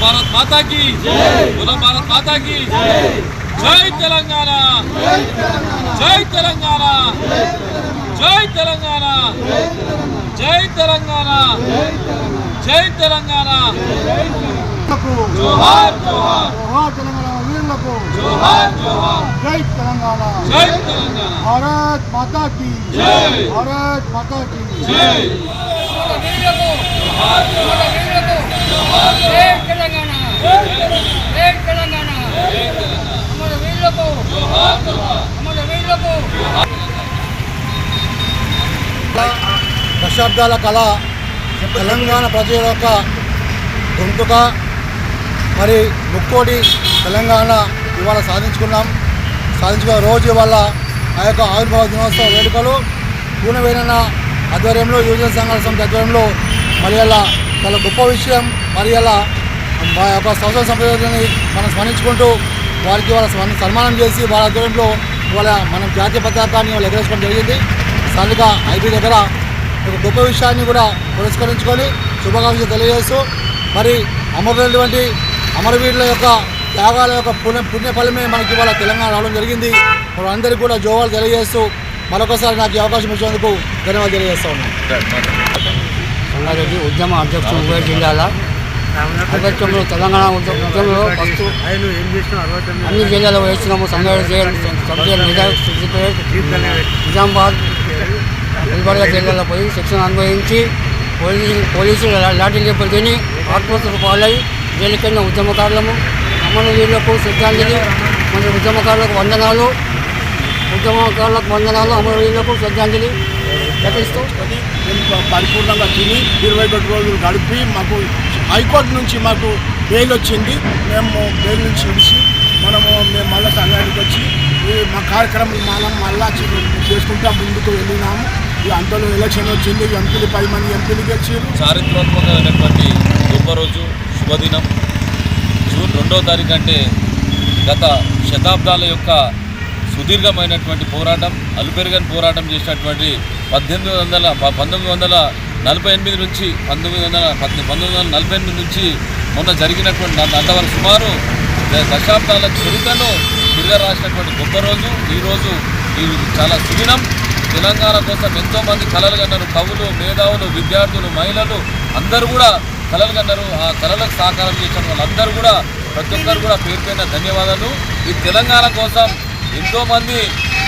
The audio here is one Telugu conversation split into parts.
భారత్ మాతాకి బోలో భారత్ మాతాకి జై తెలంగాణ జై తెలంగాణ జై తెలంగాణ జై తెలంగాణ జై తెలంగాణ జోహార్ జోహార్ జోహార్ తెలంగాణ వీరులకు జోహార్ జోహార్ జై తెలంగాణ జై తెలంగాణ భారత్ మాతా కి జై భారత్ మాతా కి జై జోహార్ జోహార్ దశాబ్దాల కళ తెలంగాణ ప్రజల యొక్క గొంతుక మరి ముక్కోటి తెలంగాణ ఇవాళ సాధించుకున్నాం. సాధించుకున్న రోజు ఇవాళ ఆ యొక్క ఆవిర్భావ దినోత్సవ వేడుకలు పూనవేనన్న ఆధ్వర్యంలో యువజన సంఘాల సమితి ఆధ్వర్యంలో మళ్ళీ చాలా గొప్ప విషయం. మరి అలా మా యొక్క సంవత్సర సంప్రదాయాన్ని మనం స్మరించుకుంటూ వారికి వాళ్ళ సన్మానం చేసి వాళ్ళ ఆధ్వర్యంలో ఇవాళ మనం జాతీయ పతాకాన్ని వాళ్ళు ఎగరేసుకోవడం జరిగింది. స్థానిక ఐబీ దగ్గర ఒక గొప్ప విషయాన్ని కూడా పురస్కరించుకొని శుభాకాంక్షలు తెలియజేస్తూ మరి అమరులైనటువంటి అమరవీరుల యొక్క త్యాగాల యొక్క పుణ్య పుణ్య ఫలమే మనకి ఇవాళ తెలంగాణ రావడం జరిగింది. మరి అందరికీ కూడా జోవాలు తెలియజేస్తూ మరొకసారి నాకు ఈ అవకాశం ఇచ్చినందుకు ధన్యవాదాలు తెలియజేస్తా ఉన్నాను. సంగారెడ్డి ఉద్యమ అధ్యక్షుడు ఉభయ జిల్లాల అధ్యక్షంలో తెలంగాణ ఉద్యమంలో ఫస్ట్ అన్ని జిల్లాలో వేసినాము సంగారెడ్డి నిజామాబాద్ గుల్బర్గా జిల్లాలో పోయి శిక్షణ అనుభవించి పోలీసు పోలీసులు లాఠీ లేపులు తిని ఆత్మహత్యకు పాలై జైలుకెళ్ళిన ఉద్యమకారులము. అమరవీరులకు శ్రద్ధాంజలి. మన ఉద్యమకారులకు వందనాలు. ఉద్యమకారులకు వందనాలు. అమరవీరులకు శ్రద్ధాంజలి. మేము పరిపూర్ణంగా తిని ఇరవై ఒకటి రోజులు గడిపి మాకు హైకోర్టు నుంచి మాకు బెయిల్ వచ్చింది. మేము బెయిల్ నుంచి విడిచి మనము మేము మళ్ళీ సంఘానికి వచ్చి ఈ మా కార్యక్రమం మనం మళ్ళా చేసుకుంటా ముందుకు వెళ్ళినాము. ఈ అంతలో ఎలక్షన్ వచ్చింది. ఎంపీలు పది మంది ఎంపీలు గెలిచారు చారిత్రాత్మకమైనటువంటి గొప్ప రోజు శుభదినం. జూన్ రెండో తారీఖు అంటే గత శతాబ్దాల యొక్క సుదీర్ఘమైనటువంటి పోరాటం అలుపెరగని పోరాటం చేసినటువంటి పద్దెనిమిది వందల పంతొమ్మిది వందల నలభై ఎనిమిది నుంచి పంతొమ్మిది వందల పద్దె- పంతొమ్మిది వందల నలభై ఎనిమిది నుంచి మొన్న జరిగినటువంటి అంతవరకు సుమారు ద- దశాబ్దాల చరిత్రను తిరగ రాసినటువంటి గొప్ప రోజు. ఈరోజు ఇది చాలా సుదినం. తెలంగాణ కోసం ఎంతోమంది కలలు కన్నారు. కవులు మేధావులు విద్యార్థులు మహిళలు అందరూ కూడా కలలు కన్నారు. ఆ కళలకు సహకారం చేసిన వాళ్ళందరూ కూడా ప్రతి ఒక్కరు కూడా పేరుపైన ధన్యవాదాలు. ఈ తెలంగాణ కోసం ఎంతోమంది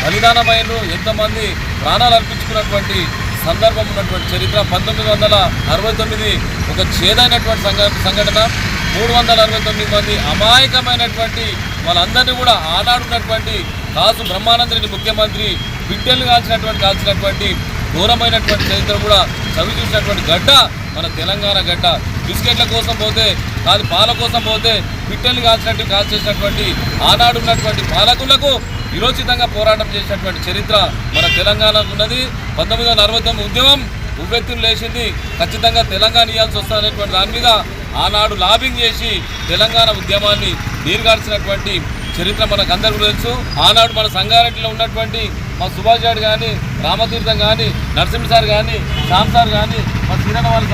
బలిదానమైన ఎంతోమంది ప్రాణాలు అర్పించుకున్నటువంటి సందర్భం ఉన్నటువంటి చరిత్ర. పంతొమ్మిది వందల అరవై తొమ్మిది ఒక చేదైనటువంటి సంఘ సంఘటన. మూడు వందల అరవై తొమ్మిది మంది అమాయకమైనటువంటి వాళ్ళందరినీ కూడా ఆనాడున్నటువంటి కాసు బ్రహ్మానందరెడ్డి ముఖ్యమంత్రి బిడ్డలు కాల్చినటువంటి కాల్చినటువంటి ఘోరమైనటువంటి చరిత్ర కూడా చవి చూసినటువంటి గడ్డ మన తెలంగాణ గడ్డ. బిస్కెట్ల కోసం పోతే కాదు పాల కోసం పోతే పిట్టల్ని కాల్చినట్టు కాల్చేసినటువంటి ఆనాడు ఉన్నటువంటి పాలకులకు విరోచితంగా పోరాటం చేసినటువంటి చరిత్ర మన తెలంగాణకు ఉన్నది. పంతొమ్మిది వందల తొమ్మిది ఉద్యమం ఉవ్వెత్తులు లేచింది. ఖచ్చితంగా తెలంగాణ ఇవ్వాల్సి వస్తుందనేటువంటి దాని మీద ఆనాడు లాబింగ్ చేసి తెలంగాణ ఉద్యమాన్ని నీరుగార్చినటువంటి చరిత్ర మనకు అందరికీ తెలుసు. ఆనాడు మన సంగారెడ్డిలో ఉన్నటువంటి మా సుభాష్ గారు కానీ రామతీర్థం కానీ నరసింహ సార్ కానీ శ్యామ్ సార్ కానీ మా కిరణ్ వాళ్ళు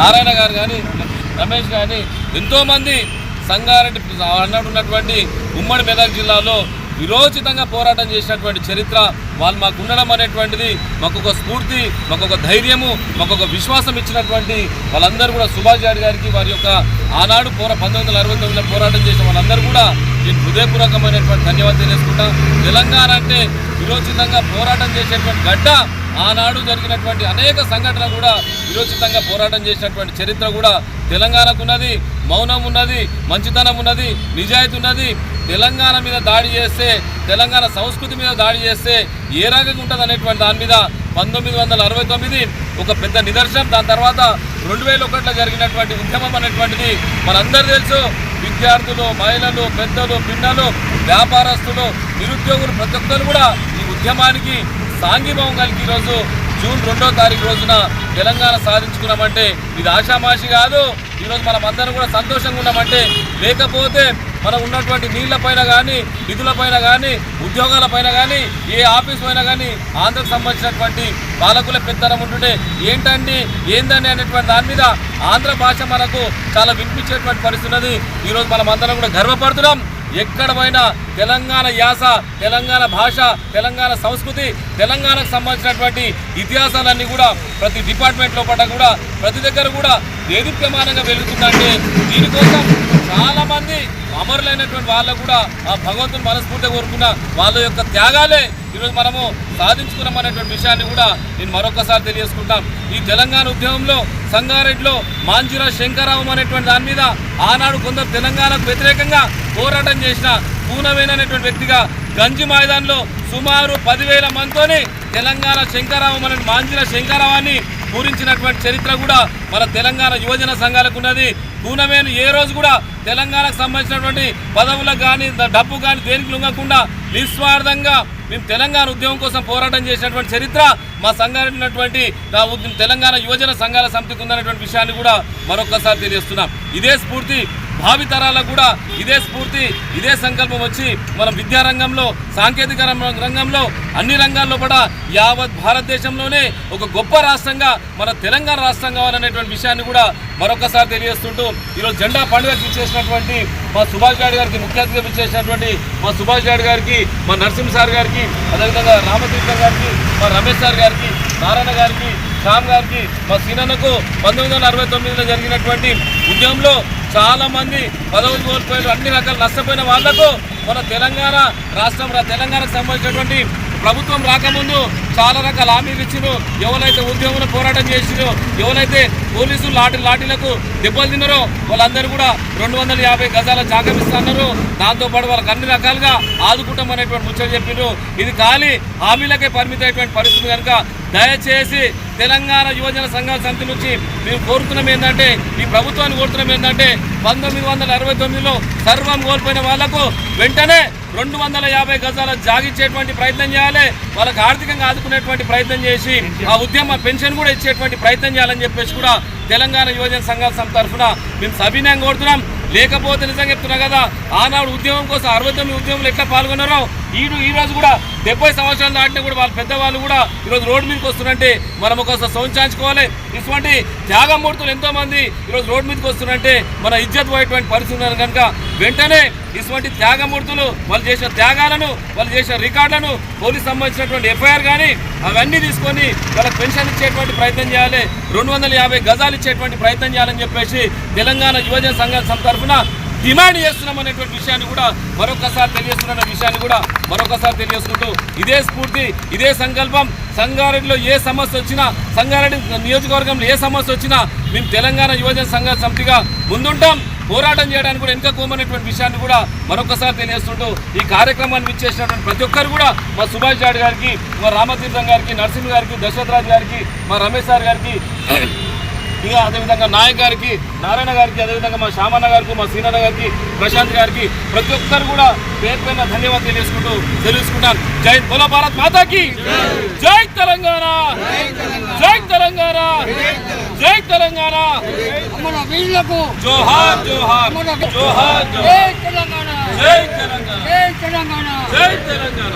నారాయణ గారు కానీ రమేష్ కానీ ఎంతోమంది సంగారెడ్డి అన్నట్టు ఉన్నటువంటి ఉమ్మడి మెదక్ జిల్లాలో విరోచితంగా పోరాటం చేసినటువంటి చరిత్ర వాళ్ళు మాకు ఉండడం అనేటువంటిది మాకు ఒక స్ఫూర్తి మాకు ఒక ధైర్యము మాకు ఒక విశ్వాసం ఇచ్చినటువంటి వాళ్ళందరూ కూడా సుభాష్ జాడ్ గారికి వారి యొక్క ఆనాడు పోరా పంతొమ్మిది వందల అరవై తొమ్మిదిలో పోరాటం చేసిన వాళ్ళందరూ కూడా నేను హృదయపూర్వకమైనటువంటి ధన్యవాదాలు తెలియజేసుకుంటా తెలంగాణ అంటే విరోచితంగా పోరాటం చేసేటువంటి గడ్డ ఆనాడు జరిగినటువంటి అనేక సంఘటనలు కూడా విరోచితంగా పోరాటం చేసినటువంటి చరిత్ర కూడా తెలంగాణకు ఉన్నది మౌనం ఉన్నది మంచితనం ఉన్నది నిజాయితీ ఉన్నది. తెలంగాణ మీద దాడి చేస్తే తెలంగాణ సంస్కృతి మీద దాడి చేస్తే ఏ రకంగా ఉంటుంది అనేటువంటి దాని మీద పంతొమ్మిది వందల అరవై తొమ్మిది ఒక పెద్ద నిదర్శనం. దాని తర్వాత రెండు వేల ఒకటిలో జరిగినటువంటి ఉద్యమం అనేటువంటిది మనందరూ తెలుసు. విద్యార్థులు మహిళలు పెద్దలు పిన్నలు వ్యాపారస్తులు నిరుద్యోగులు ప్రతి ఒక్కరు కూడా ఈ ఉద్యమానికి సాంఘీభావం కలిగి ఈరోజు జూన్ రెండో తారీఖు రోజున తెలంగాణ సాధించుకున్నామంటే ఇది ఆషామాషి కాదు. ఈరోజు మనం అందరం కూడా సంతోషంగా ఉన్నామంటే లేకపోతే మనం ఉన్నటువంటి నీళ్ళపైన కానీ నిధులపైన కానీ ఉద్యోగాలపైన కానీ ఏ ఆఫీస్ పైన కానీ ఆంధ్రకు సంబంధించినటువంటి పాలకుల పెత్తనం ఉంటుండే ఏంటండి ఏందండి అనేటువంటి దాని మీద ఆంధ్ర భాష మనకు చాలా వినిపించేటువంటి పరిస్థితి ఉన్నది. ఈరోజు మనం అందరం కూడా గర్వపడుతున్నాం. ఎక్కడ పోయినా తెలంగాణ యాస తెలంగాణ భాష తెలంగాణ సంస్కృతి తెలంగాణకు సంబంధించినటువంటి ఇతిహాసాలన్నీ కూడా ప్రతి డిపార్ట్మెంట్ లోపల కూడా ప్రతి దగ్గర కూడా దేదీప్యమానంగా వెలుగుతుందంటే దీనికోసం చాలామంది అమరులైనటువంటి వాళ్ళకు కూడా ఆ భగవంతుని మనస్ఫూర్తిగా కోరుకున్న వాళ్ళ యొక్క త్యాగాలే ఈరోజు మనము సాధించుకున్నాం అనేటువంటి విషయాన్ని కూడా నేను మరొకసారి తెలియజేసుకుంటాం. ఈ తెలంగాణ ఉద్యమంలో సంగారెడ్డిలో మాంజురా శంకరావం అనేటువంటి దాని మీద ఆనాడు కొందరు తెలంగాణకు వ్యతిరేకంగా పోరాటం చేసిన పూనవేన్ అనేటువంటి వ్యక్తిగా గంజి మైదాన్లో సుమారు పదివేల మందితోని తెలంగాణ శంకరావం అనే మాంజిన శంకరావాన్ని పూరించినటువంటి చరిత్ర కూడా మన తెలంగాణ యువజన సంఘాలకు ఉన్నది. పూనమేను ఏ రోజు కూడా తెలంగాణకు సంబంధించినటువంటి పదవులకు కానీ డబ్బు కానీ దేనికి లొంగకుండా నిస్వార్థంగా మేము తెలంగాణ ఉద్యమం కోసం పోరాటం చేసినటువంటి చరిత్ర మా సంఘానికి ఉన్నటువంటి తెలంగాణ యువజన సంఘాల సమితికి ఉందనేటువంటి విషయాన్ని కూడా మరొకసారి తెలియజేస్తున్నాం. ఇదే స్ఫూర్తి భావితరాలకు కూడా ఇదే స్ఫూర్తి ఇదే సంకల్పం వచ్చి మనం విద్యారంగంలో సాంకేతిక రంగంలో అన్ని రంగాల్లో కూడా యావత్ భారతదేశంలోనే ఒక గొప్ప రాష్ట్రంగా మన తెలంగాణ రాష్ట్రం కావాలనేటువంటి విషయాన్ని కూడా మరొకసారి తెలియజేస్తుంటూ ఈరోజు జెండా పండుగకి ఇచ్చేసినటువంటి మా సుభాష్ గారి గారికి ముఖ్య అతిథిగా ఇచ్చేసినటువంటి మా సుభాష్ గారి గారికి మా నరసింహ సార్ గారికి అదేవిధంగా రామతీర్థ గారికి మా రమేష్ సార్ గారికి నారాయణ గారికి శ్యామ్ గారికి మా సీనన్నకు పంతొమ్మిది వందల అరవై తొమ్మిదిలో జరిగినటువంటి ఉద్యమంలో చాలా మంది పదవులు కోల్పోయారు. అన్ని రకాల నష్టపోయిన వాళ్ళకు మన తెలంగాణ రాష్ట్రం తెలంగాణకు సంబంధించినటువంటి ప్రభుత్వం రాకముందు చాలా రకాల హామీలు ఇచ్చిరు ఎవరైతే ఉద్యోగులు పోరాటం చేసిరో ఎవరైతే పోలీసులు లాటి లాఠీలకు దెబ్బలు తిన్నారో వాళ్ళందరూ కూడా రెండు వందల యాభై గజాల జాగమిస్తున్నారు దాంతోపాటు వాళ్ళకి అన్ని రకాలుగా ఆదుకుంటాం అనేటువంటి ముచ్చట చెప్పారు ఇది ఖాళీ హామీలకే పరిమితమైనటువంటి పరిస్థితి కనుక దయచేసి తెలంగాణ యువజన సంఘాల సమితి నుంచి మేము కోరుతున్నాం ఏంటంటే ఈ ప్రభుత్వాన్ని కోరుతున్నాం ఏంటంటే పంతొమ్మిది వందల అరవై తొమ్మిదిలో సర్వం కోల్పోయిన వాళ్ళకు వెంటనే రెండు వందల యాభై గజాల జాగిచ్చేటువంటి ప్రయత్నం చేయాలి వాళ్ళకి ఆర్థికంగా ఆదుకునేటువంటి ప్రయత్నం చేసి ఆ ఉద్యమ పెన్షన్ కూడా ఇచ్చేటువంటి ప్రయత్నం చేయాలని చెప్పేసి కూడా తెలంగాణ యువజన సంఘాల సమితి తరఫున మేము సవినయం కోరుతున్నాం. లేకపోతే నిజంగా చెప్తున్నా కదా ఆనాడు ఉద్యమం కోసం అరవై తొమ్మిది ఉద్యమంలో ఎట్లా పాల్గొన్నారో ఈ ఈ రోజు కూడా డెబ్బై సంవత్సరాలు దాటినా కూడా వాళ్ళ పెద్దవాళ్ళు కూడా ఈరోజు రోడ్డు మీదకి వస్తున్నారంటే మనం ఒకసారి సౌంచాంచుకోవాలి ఇటువంటి త్యాగమూర్తులు ఎంతోమంది ఈరోజు రోడ్డు మీదకి వస్తున్నారంటే మన ఇజ్జత్ పోయేటువంటి పరిస్థితి ఉన్నది కనుక వెంటనే ఇటువంటి త్యాగమూర్తులు వాళ్ళు చేసిన త్యాగాలను వాళ్ళు చేసిన రికార్డులను పోలీస్ సంబంధించినటువంటి ఎఫ్ఐఆర్ కానీ అవన్నీ తీసుకొని వాళ్ళకి పెన్షన్ ఇచ్చేటువంటి ప్రయత్నం చేయాలి. రెండు వందల యాభై గజాలు ఇచ్చేటువంటి ప్రయత్నం చేయాలని చెప్పేసి తెలంగాణ యువజన సంఘం తరఫున డిమాండ్ చేస్తున్నాం అనేటువంటి విషయాన్ని కూడా మరొకసారి తెలియజేస్తున్న విషయాన్ని కూడా మరొకసారి తెలియజేసుకుంటూ ఇదే స్ఫూర్తి ఇదే సంకల్పం. సంగారెడ్డిలో ఏ సమస్య వచ్చినా సంగారెడ్డి నియోజకవర్గంలో ఏ సమస్య వచ్చినా మేము తెలంగాణ యువజన సంఘ సమితిగా ముందుంటాం. పోరాటం చేయడానికి కూడా వెనుక కోమనేటువంటి విషయాన్ని కూడా మరొకసారి తెలియజేస్తుంటూ ఈ కార్యక్రమాన్ని విచ్చేసినటువంటి ప్రతి ఒక్కరు కూడా మా సుభాష్ జాడ్ గారికి మా రామతీర్థం గారికి నరసింహ గారికి దశరథరాజు గారికి మా రమేష్ సార్ గారికి ఇక అదేవిధంగా నాయక్ గారికి నారాయణ గారికి అదేవిధంగా మా శ్యామన్న గారికి మా సీనన్న గారికి ప్రశాంత్ గారికి ప్రతి ఒక్కరు కూడా పేరు పైన ధన్యవాదాలు తెలియజేసుకుంటూ తెలుసుకుంటాను జై బోలో భారత్ మాతాకి! జై తెలంగాణ! జై తెలంగాణ! జై తెలంగాణ! జోహార్ జోహార్ జోహార్! జై తెలంగాణ! జై తెలంగాణ! జై తెలంగాణ! జై తెలంగాణ!